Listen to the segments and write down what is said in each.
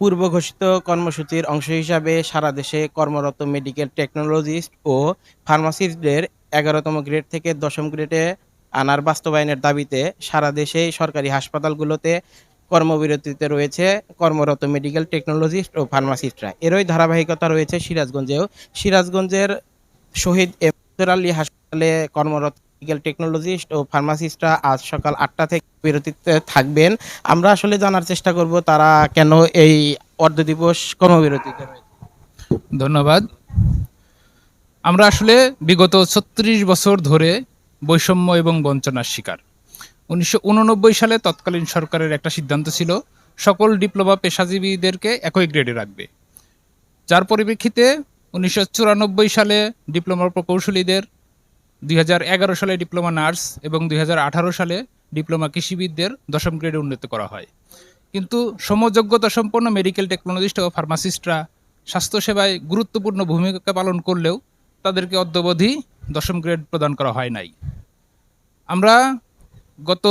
পূর্ব ঘোষিত কর্মসূচির অংশ হিসাবে সারা দেশে কর্মরত মেডিকেল টেকনোলজিস্ট ও ফার্মাসিস্টদের এগারোতম গ্রেড থেকে দশম গ্রেডে আনার বাস্তবায়নের দাবিতে সারা দেশে সরকারি হাসপাতালগুলোতে কর্মবিরতিতে রয়েছে কর্মরত মেডিকেল টেকনোলজিস্ট ও ফার্মাসিস্টরা এরই ধারাবাহিকতা রয়েছে সিরাজগঞ্জেও। সিরাজগঞ্জের শহীদ এমদার আলী হাসপাতালে কর্মরত মেডিকেল টেকনোলজিস্ট ও ফার্মাসিস্টরা আজ সকাল আটটা থেকে বিরতিতে থাকবেন। আমরা আসলে জানার চেষ্টা করব তারা কেন এই অর্ধ দিবস কর্মবিরতিতে ধন্যবাদ। আমরা আসলে বিগত ছত্রিশ বছর ধরে বৈষম্য এবং বঞ্চনার শিকার। উনিশশো উননব্বই সালে তৎকালীন সরকারের একটা সিদ্ধান্ত ছিল, সকল ডিপ্লোমা পেশাজীবীদেরকে একই গ্রেডে রাখবে। যার পরিপ্রেক্ষিতে উনিশশো চুরানব্বই সালে ডিপ্লোমা প্রকৌশলীদের দুই হাজার এগারো সালে ডিপ্লোমা নার্স এবং দুই সালে ডিপ্লোমা কৃষিবিদদের দশম গ্রেডে উন্নীত করা হয়। কিন্তু সমযোগ্যতা সম্পন্ন মেডিকেল টেকনোলজিস্ট ও ফার্মাসিস্টরা স্বাস্থ্যসেবায় গুরুত্বপূর্ণ ভূমিকা পালন করলেও তাদেরকে অদ্যবধি দশম গ্রেড প্রদান করা হয় নাই। আমরা গত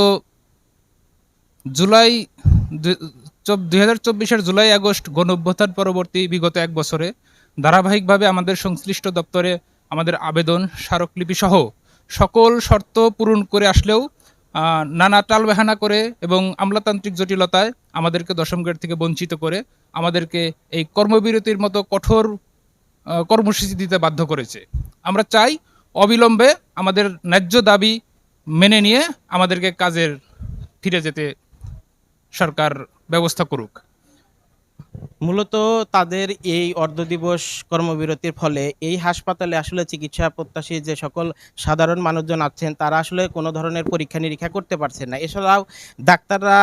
জুলাই দুই হাজার চব্বিশের জুলাই আগস্ট গণ অভ্যুত্থান পরবর্তী বিগত এক বছরে ধারাবাহিকভাবে আমাদের সংশ্লিষ্ট দপ্তরে আমাদের আবেদন, স্মারকলিপি সহ সকল শর্ত পূরণ করে আসলেও নানা টালবাহানা করে এবং আমলাতান্ত্রিক জটিলতায় আমাদেরকে দশম গ্রেড থেকে বঞ্চিত করে আমাদেরকে এই কর্মবিরতির মতো কঠোর কর্মসূচি দিতে বাধ্য করেছে। আমরা চাই অবিলম্বে আমাদের ন্যায্য দাবি মেনে নিয়ে আমাদেরকে কাজের ফিরে যেতে সরকার ব্যবস্থা করুক। মূলত তাদের এই অর্ধ দিবস কর্মবিরতির ফলে এই হাসপাতালে আসলে চিকিৎসা প্রত্যাশী যে সকল সাধারণ মানুষজন আছেন, তারা আসলে কোনো ধরনের পরীক্ষা নিরীক্ষা করতে পারছেন না। এছাড়াও ডাক্তাররা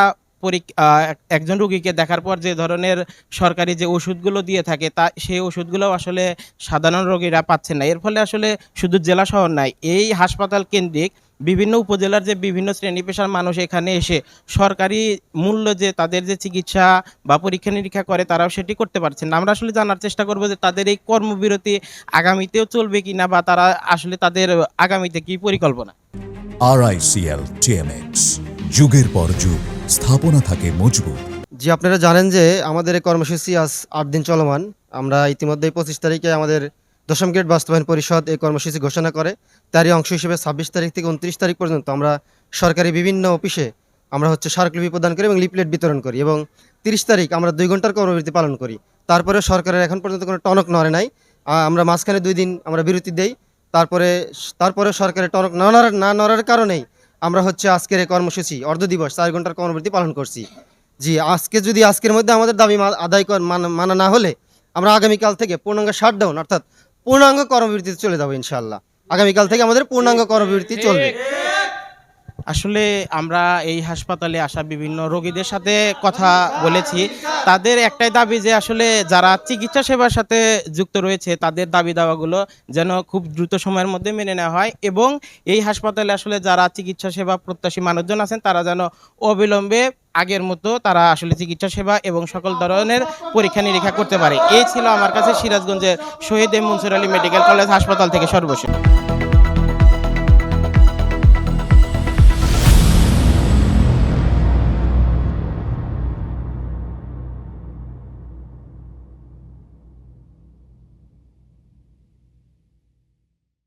একজন রুগীকে দেখার পর যে ধরনের সরকারি যে ওষুধগুলো দিয়ে থাকে, তা সেই ওষুধগুলো আসলে সাধারণ রোগীরা পাচ্ছেন না। এর ফলে আসলে শুধু জেলা শহর নাই এই হাসপাতাল কেন্দ্রিক বিভিন্ন উপজেলার যে বিভিন্ন শ্রেণি পেশার মানুষ এখানে এসে সরকারি মূল্য যে তাদের যে চিকিৎসা বা পরীক্ষা নিরীক্ষা করে তারাও সেটি করতে পারছেন না। আমরা আসলে জানার চেষ্টা করব যে তাদের এই কর্মবিরতি আগামীতেও চলবে কিনা বা তারা আসলে তাদের আগামীতে কি পরিকল্পনা। আরআইসিএল টিএমএক্স যুগের পর যুগ স্থাপনা থাকে মজবুত। জি আপনারা জানেন যে আমাদের এই কর্মসূচি আজ আট দিন চলমান। আমরা ইতিমধ্যে পঁচিশ তারিখে আমাদের দশম গ্রেড বাস্তবায়ন পরিষদ এই কর্মসূচি ঘোষণা করে। তারই অংশ হিসেবে ছাব্বিশ তারিখ থেকে উনত্রিশ তারিখ পর্যন্ত আমরা সরকারি বিভিন্ন অফিসে আমরা হচ্ছে স্মারকলিপি প্রদান করি এবং লিপলেট বিতরণ করি এবং তিরিশ তারিখ আমরা দুই ঘণ্টার কর্মবিরতি পালন করি। তারপরে সরকারের এখন পর্যন্ত কোনো টনক নড়ে নাই। আমরা মাঝখানে দুই দিন আমরা বিরতি দেই। তারপরে তারপরে সরকারের টনক না নড়ার না নড়ার কারণেই আমরা হচ্ছে আজকের এই কর্মসূচি, অর্ধ দিবস, চার ঘণ্টার কর্মবিরতি পালন করছি। জি, আজকে যদি আজকের মধ্যে আমাদের দাবি আদায় মানা না হলে আমরা আগামীকাল থেকে পূর্ণাঙ্গ শাটডাউন অর্থাৎ পূর্ণাঙ্গ কর্মবিরতিতে চলে যাব ইনশাল্লাহ আগামীকাল থেকে আমাদের পূর্ণাঙ্গ কর্মবিরতি চলবে। আসলে আমরা এই হাসপাতালে আসা বিভিন্ন রোগীদের সাথে কথা বলেছি। তাদের একটাই দাবি যে আসলে যারা চিকিৎসা সেবার সাথে যুক্ত রয়েছে, তাদের দাবি দাওয়াগুলো যেন খুব দ্রুত সময়ের মধ্যে মেনে নেওয়া হয় এবং এই হাসপাতালে আসলে যারা চিকিৎসা সেবা প্রত্যাশী মানুষজন আছেন, তারা যেন অবিলম্বে আগের মতো তারা আসলে চিকিৎসা সেবা এবং সকল ধরনের পরীক্ষা নিরীক্ষা করতে পারে। এই ছিল আমার কাছে সিরাজগঞ্জের শহীদ মনসুর আলী মেডিকেল কলেজ হাসপাতাল থেকে সর্বশেষ।